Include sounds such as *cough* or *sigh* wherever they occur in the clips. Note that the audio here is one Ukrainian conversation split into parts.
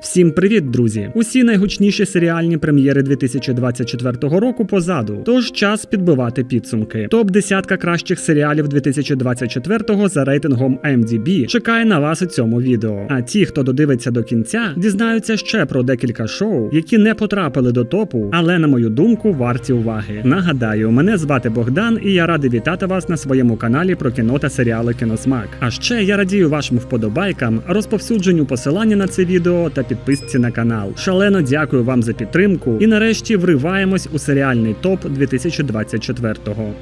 Всім привіт, друзі! Усі найгучніші серіальні прем'єри 2024 року позаду. Тож час підбивати підсумки. Топ десятка кращих серіалів 2024 за рейтингом IMDb чекає на вас у цьому відео. А ті, хто додивиться до кінця, дізнаються ще про декілька шоу, які не потрапили до топу, але на мою думку варті уваги. Нагадаю, мене звати Богдан, і я радий вітати вас на своєму каналі про кіно та серіали Кіносмак. А ще я радію вашим вподобайкам, розповсюдженню посилання на це відео та підписці на канал. Шалено дякую вам за підтримку. І нарешті вриваємось у серіальний топ 2024-го.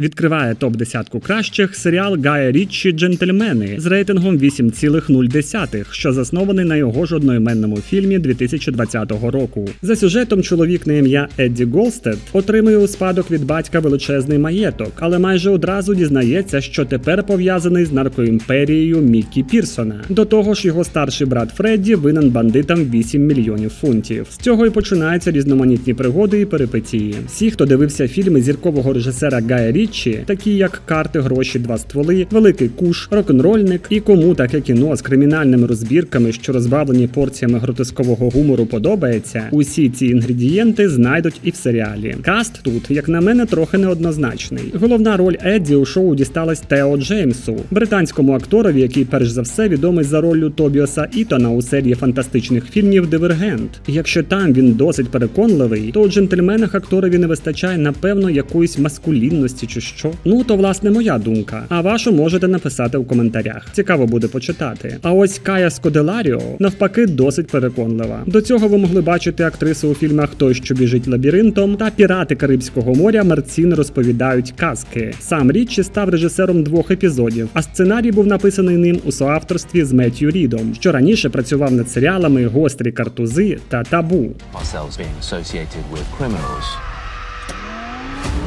Відкриває топ десятку кращих серіал Гая Річчі Джентльмени з рейтингом 8,0, що заснований на його ж одноіменному фільмі 2020 року. За сюжетом чоловік на ім'я Едді Голстед отримує у спадок від батька величезний маєток, але майже одразу дізнається, що тепер пов'язаний з наркоімперією Міккі Пірсона. До того ж, його старший брат Фредді винен бандитам 8 мільйонів фунтів. З цього і починаються різноманітні пригоди і перипетії. Всі, хто дивився фільми зіркового режисера Гая Річчі, такі як карти, гроші, два стволи, великий куш, рок-н-рольник і кому таке кіно з кримінальними розбірками, що розбавлені порціями гротескового гумору, подобається. Усі ці інгредієнти знайдуть і в серіалі. Каст тут, як на мене, трохи неоднозначний. Головна роль Едді у шоу дісталась Тео Джеймсу, британському акторові, який перш за все відомий за роллю Тобіоса Ітона у серії фантастичних фільмів Дивергент. Якщо там він досить переконливий, то у джентльменах акторові не вистачає напевно якоїсь маскулінності чи що. Ну то власне моя думка. А вашу можете написати в коментарях. Цікаво буде почитати. А ось Кая Скоделаріо навпаки досить переконлива. До цього ви могли бачити актрису у фільмах Той, що біжить лабіринтом та Пірати Карибського моря Мерцін розповідають казки. Сам Річі став режисером двох епізодів, а сценарій був написаний ним у соавторстві з Меттью Рідом, що раніше працював над серіалами Гострі картузи та табу.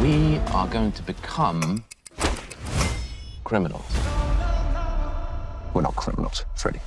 We are going to become criminals. We're not criminals, Freddie.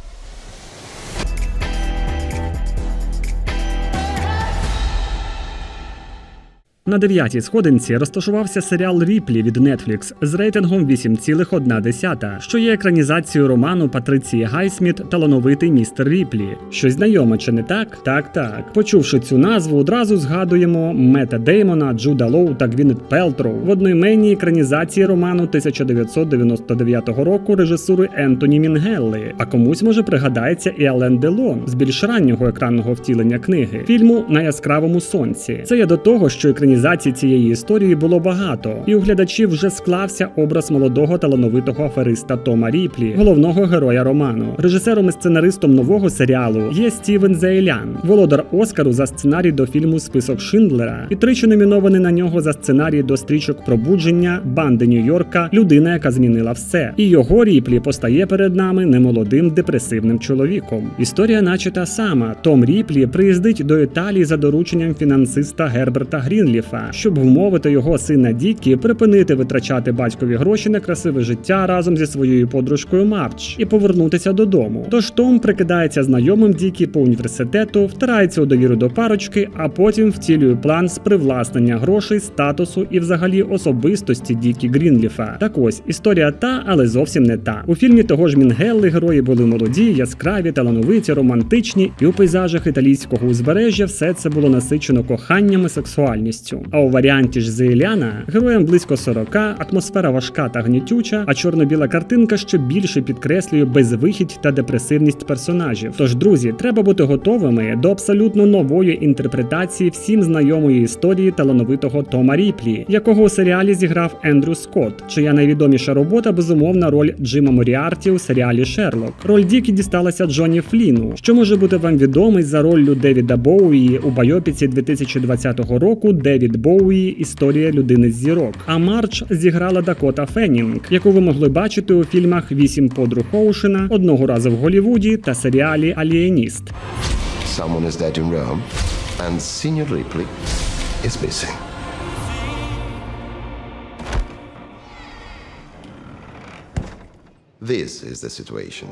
На дев'ятій сходинці розташувався серіал Ріплі від Netflix з рейтингом 8,1, що є екранізацією роману Патриції Гайсміт Талановитий містер Ріплі. Щось знайоме, чи не так? Так, так. Почувши цю назву, одразу згадуємо Мета Деймона, Джуда Лоу та Гвінет Пелтроу в одноіменній екранізації роману 1999 року режисури Ентоні Мінгелли. А комусь може пригадається і Ален Делон з більш раннього екранного втілення книги фільму на яскравому сонці. Це є до того, що екранізації цієї історії було багато, і у глядачів вже склався образ молодого талановитого афериста Тома Ріплі, головного героя роману. Режисером і сценаристом нового серіалу є Стівен Зейлян, володар Оскару за сценарій до фільму Список Шиндлера і тричі номінований на нього за сценарій до стрічок пробудження, банди Нью-Йорка, людина, яка змінила все. І його Ріплі постає перед нами немолодим депресивним чоловіком. Історія, наче та сама. Том Ріплі приїздить до Італії за дорученням фінансиста Герберта Грінліфа, щоб вмовити його сина Дікі припинити витрачати батькові гроші на красиве життя разом зі своєю подружкою Марч і повернутися додому. Тож Том прикидається знайомим Дікі по університету, втирається у довіру до парочки, а потім втілює план з привласнення грошей, статусу і взагалі особистості Дікі Грінліфа. Так ось історія та, але зовсім не та. У фільмі того ж Мінгелли герої були молоді, яскраві, талановиті, романтичні, і у пейзажах італійського узбережжя все це було насичено коханням і сексуальністю. А у варіанті ж Зеляна героям близько 40, атмосфера важка та гнітюча, а чорно-біла картинка ще більше підкреслює безвихідь та депресивність персонажів. Тож, друзі, треба бути готовими до абсолютно нової інтерпретації всім знайомої історії талановитого Тома Ріплі, якого у серіалі зіграв Ендрю Скотт, чия найвідоміша робота безумовна роль Джима Моріарті у серіалі Шерлок. Роль Дікі дісталася Джоні Фліну, що може бути вам відомий за роллю Девіда Боуї у байопіці 2020 року Девід Боуї Історія людини з зірок. А Марч зіграла Дакота Феннінг, яку ви могли бачити у фільмах Вісім подруг Оушена, одного разу в Голлівуді та серіалі Алієніст. Someone is dead. This is the situation.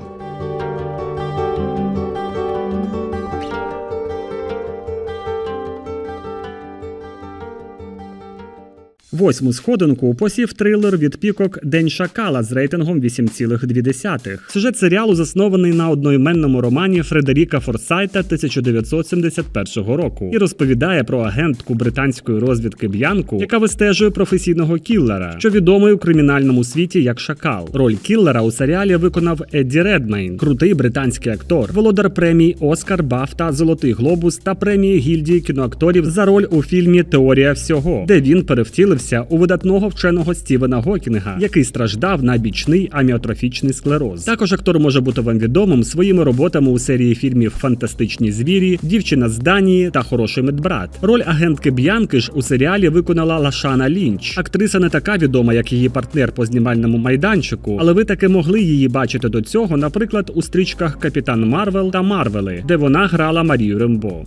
Восьму сходинку посів трилер від пікок День Шакала з рейтингом 8,2. Сюжет серіалу заснований на одноіменному романі Фредеріка Форсайта 1971 року і розповідає про агентку британської розвідки Б'янку, яка вистежує професійного кіллера, що відомий у кримінальному світі як Шакал. Роль кіллера у серіалі виконав Едді Редмейн, крутий британський актор, володар премій Оскар, Бафта, Золотий Глобус та премії гільдії кіноакторів за роль у фільмі Теорія всього, де він перевтілився у видатного вченого Стівена Гокінга, який страждав на бічний аміотрофічний склероз. Також актор може бути вам відомим своїми роботами у серії фільмів Фантастичні звірі, Дівчина з Данії та Хороший медбрат. Роль агентки Б'янки ж у серіалі виконала Лашана Лінч. Актриса не така відома, як її партнер по знімальному майданчику, але ви таки могли її бачити до цього, наприклад, у стрічках Капітан Марвел та Марвели, де вона грала Марію Рембо.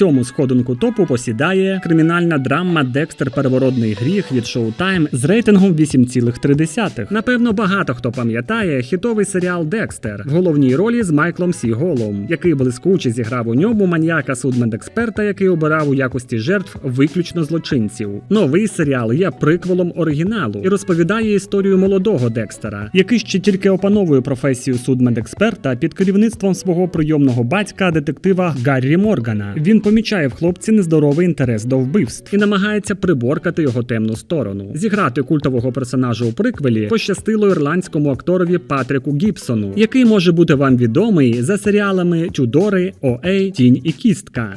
Сьому сходинку топу посідає кримінальна драма Декстер Переворотний гріх від Showtime з рейтингом 8,3. Напевно, багато хто пам'ятає хітовий серіал Декстер в головній ролі з Майклом Сі Голом, який блискуче зіграв у ньому маніяка судмедексперта, який обирав у якості жертв виключно злочинців. Новий серіал є приквелом оригіналу і розповідає історію молодого Декстера, який ще тільки опановує професію судмедексперта під керівництвом свого прийомного батька, детектива Гаррі Моргана. Він помічає в хлопці нездоровий інтерес до вбивств і намагається приборкати його темну сторону. Зіграти культового персонажа у приквелі пощастило ірландському акторові Патріку Гібсону, який може бути вам відомий за серіалами Тюдори, Оей, Тінь і Кістка.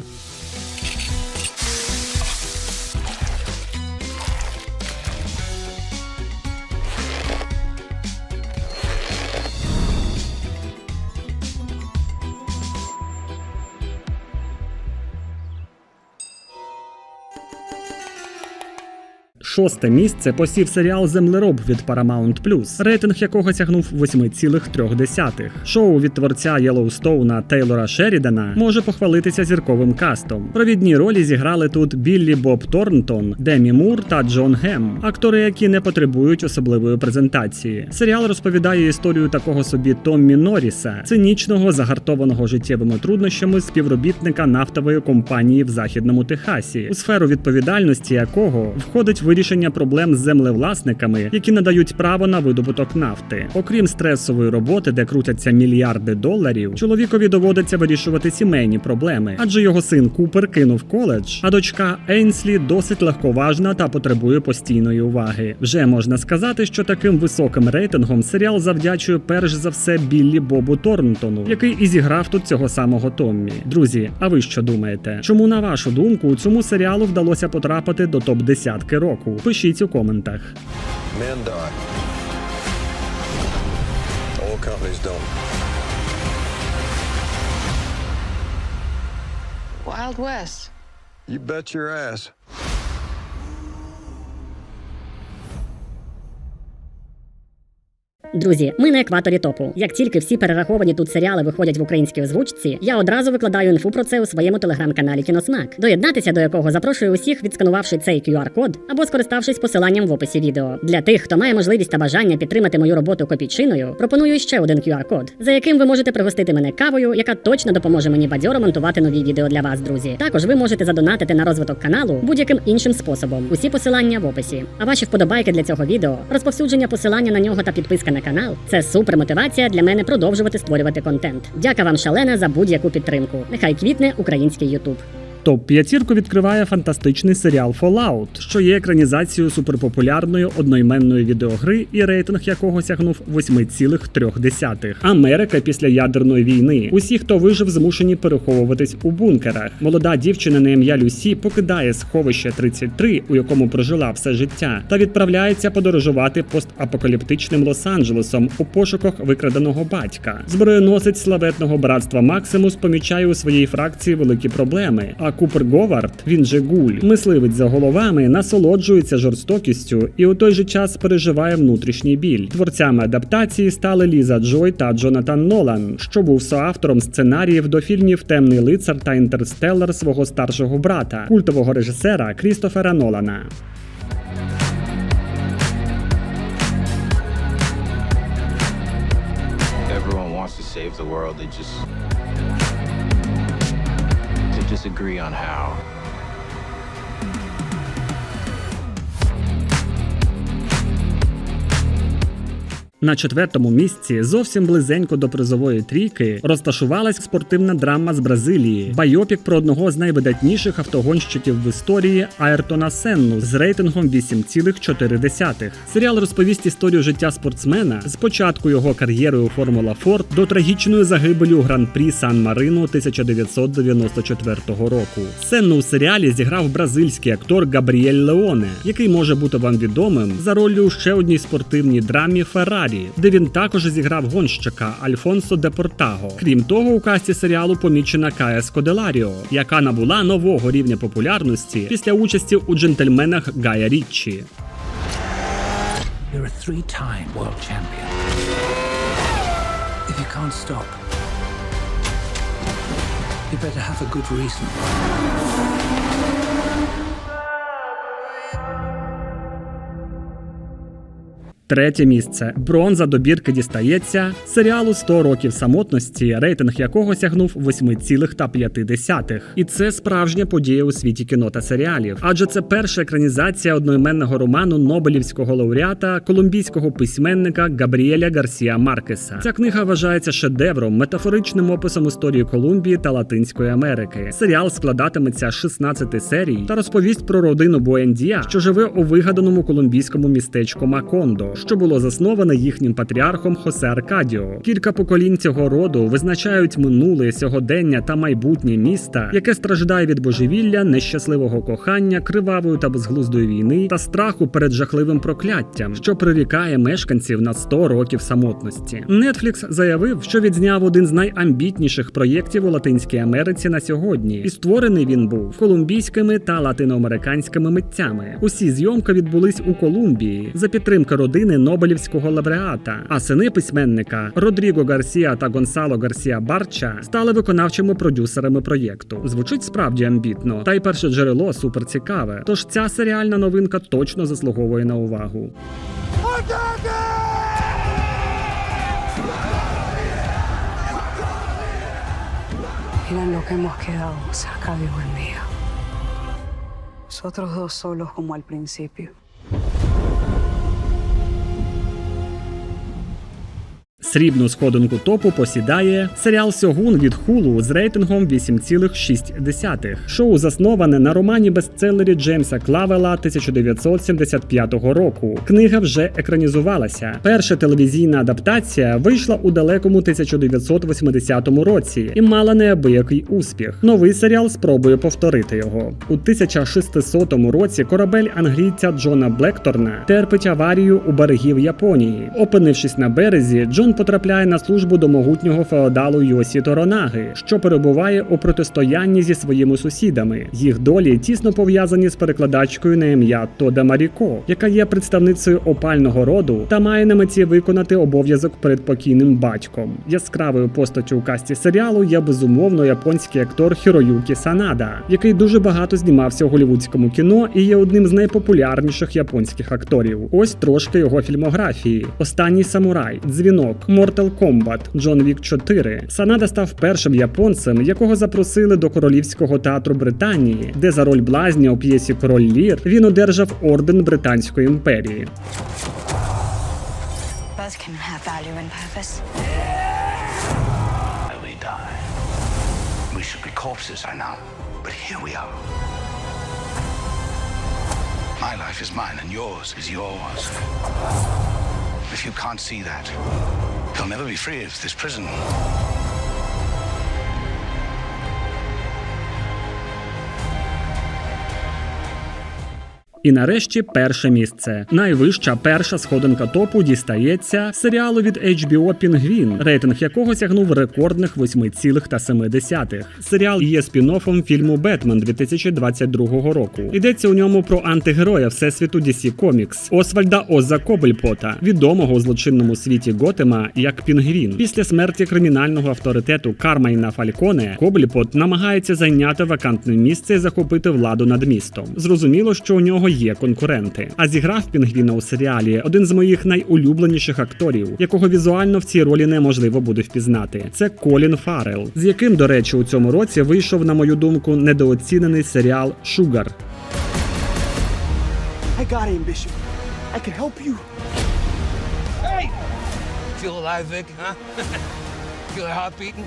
Шосте місце посів серіал Землероб від Paramount+, рейтинг якого сягнув 8,3. Шоу від творця Єлоустоуна Тейлора Шерідана може похвалитися зірковим кастом. Провідні ролі зіграли тут Біллі Боб Торнтон, Демі Мур та Джон Гем, актори, які не потребують особливої презентації. Серіал розповідає історію такого собі Томмі Норріса, цинічного, загартованого життєвими труднощами співробітника нафтової компанії в західному Техасі, у сферу відповідальності якого входить вирішення проблем з землевласниками, які надають право на видобуток нафти. Окрім стресової роботи, де крутяться мільярди доларів, чоловікові доводиться вирішувати сімейні проблеми, адже його син Купер кинув коледж, а дочка Ейнслі досить легковажна та потребує постійної уваги. Вже можна сказати, що таким високим рейтингом серіал завдячує перш за все Біллі Бобу Торнтону, який і зіграв тут цього самого Томмі. Друзі, а ви що думаєте? Чому на вашу думку цьому серіалу вдалося потрапити до топ десятки року? Пишіть у коментах. Men die. Oil companies don't. Wild West. You bet your ass. Друзі, ми на екваторі топу. Як тільки всі перераховані тут серіали виходять в українській озвучці, я одразу викладаю інфу про це у своєму телеграм-каналі Кіносмак, доєднатися до якого запрошую усіх, відсканувавши цей QR-код або скориставшись посиланням в описі відео. Для тих, хто має можливість та бажання підтримати мою роботу копійчиною, пропоную ще один QR-код, за яким ви можете пригостити мене кавою, яка точно допоможе мені бадьоро монтувати нові відео для вас, друзі. Також ви можете задонатити на розвиток каналу будь-яким іншим способом. Усі посилання в описі. А ваші вподобайки для цього відео, розповсюдження посилання на нього та підписка на канал це супер мотивація для мене продовжувати створювати контент. Дяка вам шалена за будь-яку підтримку. Нехай квітне український Ютуб. Топ п'ятірку відкриває фантастичний серіал Fallout, що є екранізацією суперпопулярної одноіменної відеогри, і рейтинг якого сягнув 8,3. Америка після ядерної війни. Усі, хто вижив, змушені переховуватись у бункерах. Молода дівчина на ім'я Люсі покидає сховище 33, у якому прожила все життя, та відправляється подорожувати постапокаліптичним Лос-Анджелесом у пошуках викраденого батька. Зброєносець славетного братства Максимус помічає у своїй фракції великі проблеми. А Купер Говард, він же гуль, мисливець за головами, насолоджується жорстокістю і у той же час переживає внутрішній біль. Творцями адаптації стали Ліза Джой та Джонатан Нолан, що був соавтором сценаріїв до фільмів Темний лицар та Інтерстеллар свого старшого брата, культового режисера Крістофера Нолана. save the world. They just agree on how. На четвертому місці, зовсім близенько до призової трійки, розташувалась спортивна драма з Бразилії, байопік про одного з найвидатніших автогонщиків в історії Айртона Сенну з рейтингом 8,4. Серіал розповість історію життя спортсмена з початку його кар'єри у Формула Форд до трагічної загибелі у гран-прі Сан Марино 1994 року. Сенну у серіалі зіграв бразильський актор Габріель Леоне, який може бути вам відомим за роллю у ще одній спортивній драмі Феррарі, де він також зіграв гонщика Альфонсо де Портаго. Крім того, у касті серіалу помічена Кая Скоделаріо, яка набула нового рівня популярності після участі у джентльменах Гая Річчі. You better have a good reason. Третє місце. Бронза добірки дістається серіалу «100 років самотності, рейтинг якого сягнув 8,5. І це справжня подія у світі кіно та серіалів. Адже це перша екранізація одноіменного роману Нобелівського лауреата, колумбійського письменника Габріеля Гарсія Маркеса. Ця книга вважається шедевром, метафоричним описом історії Колумбії та Латинської Америки. Серіал складатиметься з 16 серій та розповість про родину Буендія, що живе у вигаданому колумбійському містечку Макондо, що було засноване їхнім патріархом Хосе Аркадіо. Кілька поколінь цього роду визначають минуле, сьогодення та майбутнє міста, яке страждає від божевілля, нещасливого кохання, кривавої та безглуздої війни та страху перед жахливим прокляттям, що прирікає мешканців на 100 років самотності. Netflix заявив, що відзняв один з найамбітніших проєктів у Латинській Америці на сьогодні, і створений він був колумбійськими та латиноамериканськими митцями. Усі зйомки відбулись у Колумбії за підтримки родини Нобелівського лауреата, а сини письменника Родріго Гарсія та Гонсало Гарсія Барча стали виконавчими продюсерами проєкту. Звучить справді амбітно, та й перше джерело суперцікаве. Тож ця серіальна новинка точно заслуговує на увагу. Mira lo que hemos quedado. Nosotros dos solos como al principio. Срібну сходинку топу посідає серіал Сьогун від Хулу з рейтингом 8,6. Шоу засноване на романі бестселері Джеймса Клавела 1975 року. Книга вже екранізувалася. Перша телевізійна адаптація вийшла у далекому 1980 році і мала неабиякий успіх. Новий серіал спробує повторити його. У 1600 році корабель англійця Джона Блекторна терпить аварію у берегів Японії. Опинившись на березі, Джон потрапляє на службу до могутнього феодалу Йосі Торонаги, що перебуває у протистоянні зі своїми сусідами. Їх долі тісно пов'язані з перекладачкою на ім'я Тода Маріко, яка є представницею опального роду та має на меті виконати обов'язок перед покійним батьком. Яскравою постаттю у касті серіалу є безумовно японський актор Хіроюкі Санада, який дуже багато знімався у голівудському кіно і є одним з найпопулярніших японських акторів. Ось трошки його фільмографії: Останній самурай, дзвінок, Mortal Kombat, Джон Вік 4. Санада став першим японцем, якого запросили до королівського театру Британії, де за роль блазня у п'єсі Король Лір він одержав орден Британської імперії. My life is mine and yours is yours. If you can't see that, you'll never be free of this prison. І нарешті перше місце. Найвища перша сходинка топу дістається серіалу від HBO Пінгвін, рейтинг якого сягнув рекордних 8,7. Серіал є спін-оффом фільму Бетмен 2022 року. Йдеться у ньому про антигероя всесвіту DC Comics Освальда Оза Кобельпота, відомого у злочинному світі Готема як Пінгвін. Після смерті кримінального авторитету Кармайна Фальконе Кобліпот намагається зайняти вакантне місце і захопити владу над містом. Зрозуміло, що у нього є конкуренти. А зіграв пінгвіна у серіалі один з моїх найулюбленіших акторів, якого візуально в цій ролі неможливо буде впізнати. Це Колін Фаррелл, з яким, до речі, у цьому році вийшов, на мою думку, недооцінений серіал Шугар. I got ambition. I can help you. Hey! Feel alive, Vic, huh? *laughs* Feel your heart beating?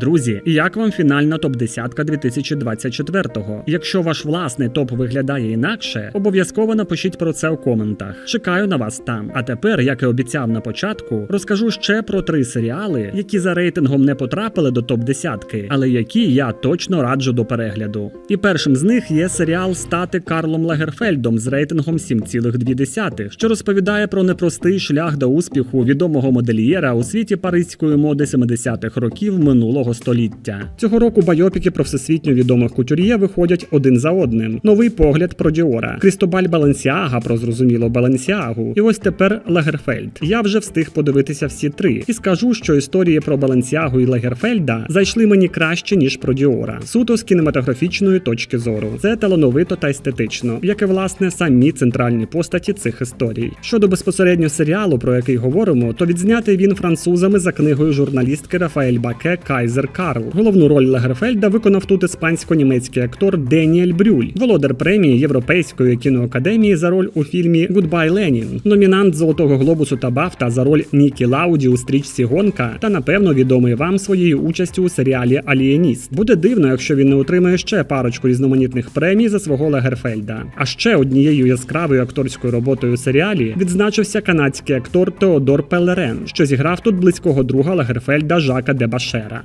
Друзі, як вам фінальна топ 10 2024-го? Якщо ваш власний топ виглядає інакше, обов'язково напишіть про це у коментах. Чекаю на вас там. А тепер, як і обіцяв на початку, розкажу ще про три серіали, які за рейтингом не потрапили до топ 10 але які я точно раджу до перегляду. І першим з них є серіал Стати Карлом Лагерфельдом з рейтингом 7,2, що розповідає про непростий шлях до успіху відомого модельєра у світі паризької моди 70-х років минулого століття. Цього року байопіки про всесвітньо відомих кутюр'є виходять один за одним. Новий погляд про Діора, Крістобаль Баленсіага про зрозуміло Баленсіагу. І ось тепер Лагерфельд. Я вже встиг подивитися всі три, і скажу, що історії про Баленсіагу і Лагерфельда зайшли мені краще ніж про Діора. Суто з кінематографічної точки зору. Це талановито та естетично, як і власне самі центральні постаті цих історій. Щодо безпосередньо серіалу, про який говоримо, то відзнятий він французами за книгою журналістки Рафаель Баке Кайзер Карл. Головну роль Лагерфельда виконав тут іспансько-німецький актор Деніель Брюль, володар премії Європейської кіноакадемії за роль у фільмі Гудбай Ленін, номінант Золотого глобусу та Бафта за роль Нікі Лауді у стрічці Гонка та напевно відомий вам своєю участю у серіалі Алієніст. Буде дивно, якщо він не отримає ще парочку різноманітних премій за свого Лагерфельда. А ще однією яскравою акторською роботою у серіалі відзначився канадський актор Теодор Пелерен, що зіграв тут близького друга Лагерфельда Жака Дебашера.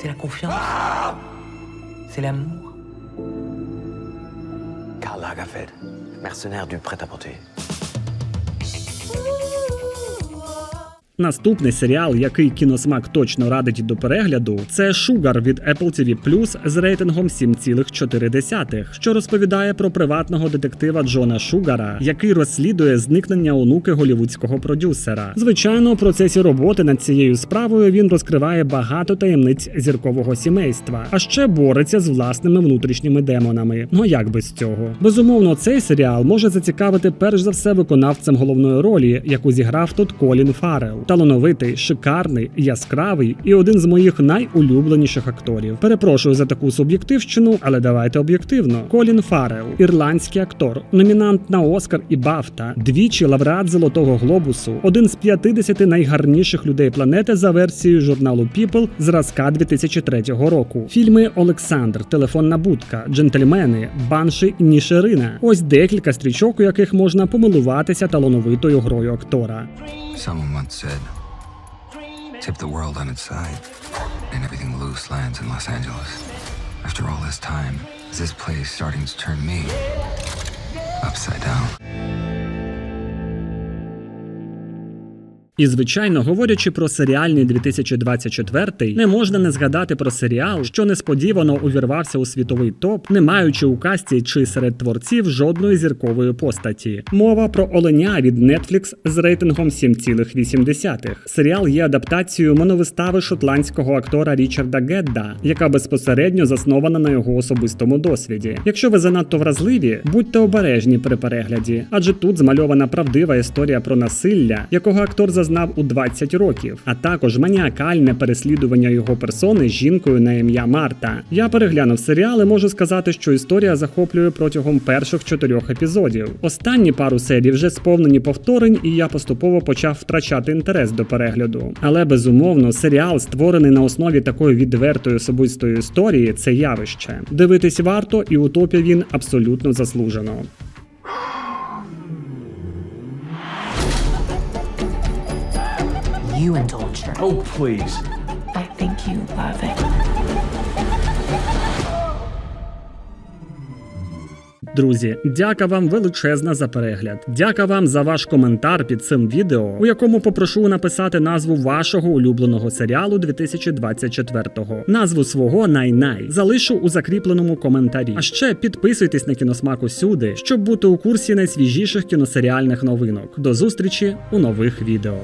C'est la confiance. C'est l'amour. Karl Lagerfeld, mercenaire du prêt-à-porter. Наступний серіал, який кіносмак точно радить до перегляду, це Шугар від Apple TV з рейтингом 7,4, що розповідає про приватного детектива Джона Шугара, який розслідує зникнення онуки голівудського продюсера. Звичайно, у процесі роботи над цією справою він розкриває багато таємниць зіркового сімейства, а ще бореться з власними внутрішніми демонами. Ну як без цього? Безумовно, цей серіал може зацікавити перш за все виконавцем головної ролі, яку зіграв тут Колін Фаррелл. Талановитий, шикарний, яскравий і один з моїх найулюбленіших акторів. Перепрошую за таку суб'єктивщину, але давайте об'єктивно. Колін Фаррелл, ірландський актор, номінант на Оскар і Бафта, двічі лауреат Золотого Глобусу, один з 50 найгарніших людей планети за версією журналу People зразка 2003 року. Фільми Олександр, Телефонна будка, Джентльмени, Банши і Нішерина. Ось декілька стрічок, у яких можна помилуватися талановитою грою актора. Someone once said, tip the world on its side, and everything loose lands in Los Angeles. After all this time, is this place starting to turn me upside down? І звичайно, говорячи про серіальний 2024, не можна не згадати про серіал, що несподівано увірвався у світовий топ, не маючи у касті чи серед творців жодної зіркової постаті. Мова про Оленя від Netflix з рейтингом 7,8. Серіал є адаптацією моновистави шотландського актора Річарда Гедда, яка безпосередньо заснована на його особистому досвіді. Якщо ви занадто вразливі, будьте обережні при перегляді, адже тут змальована правдива історія про насилля, якого актор зазнав у 20 років, а також маніакальне переслідування його персони жінкою на ім'я Марта. Я переглянув серіал і можу сказати, що історія захоплює протягом перших чотирьох епізодів. Останні пару серій вже сповнені повторень, і я поступово почав втрачати інтерес до перегляду. Але безумовно, серіал, створений на основі такої відвертої особистої історії, це явище. Дивитись варто, і у топі він абсолютно заслужено. You indulged her. Oh, please. I think you love it. Друзі, дяка вам величезна за перегляд. Дяка вам за ваш коментар під цим відео, у якому попрошу написати назву вашого улюбленого серіалу 2024-го. Назву свого най-най залишу у закріпленому коментарі. А ще підписуйтесь на кіносмак усюди, щоб бути у курсі найсвіжіших кіносеріальних новинок. До зустрічі у нових відео.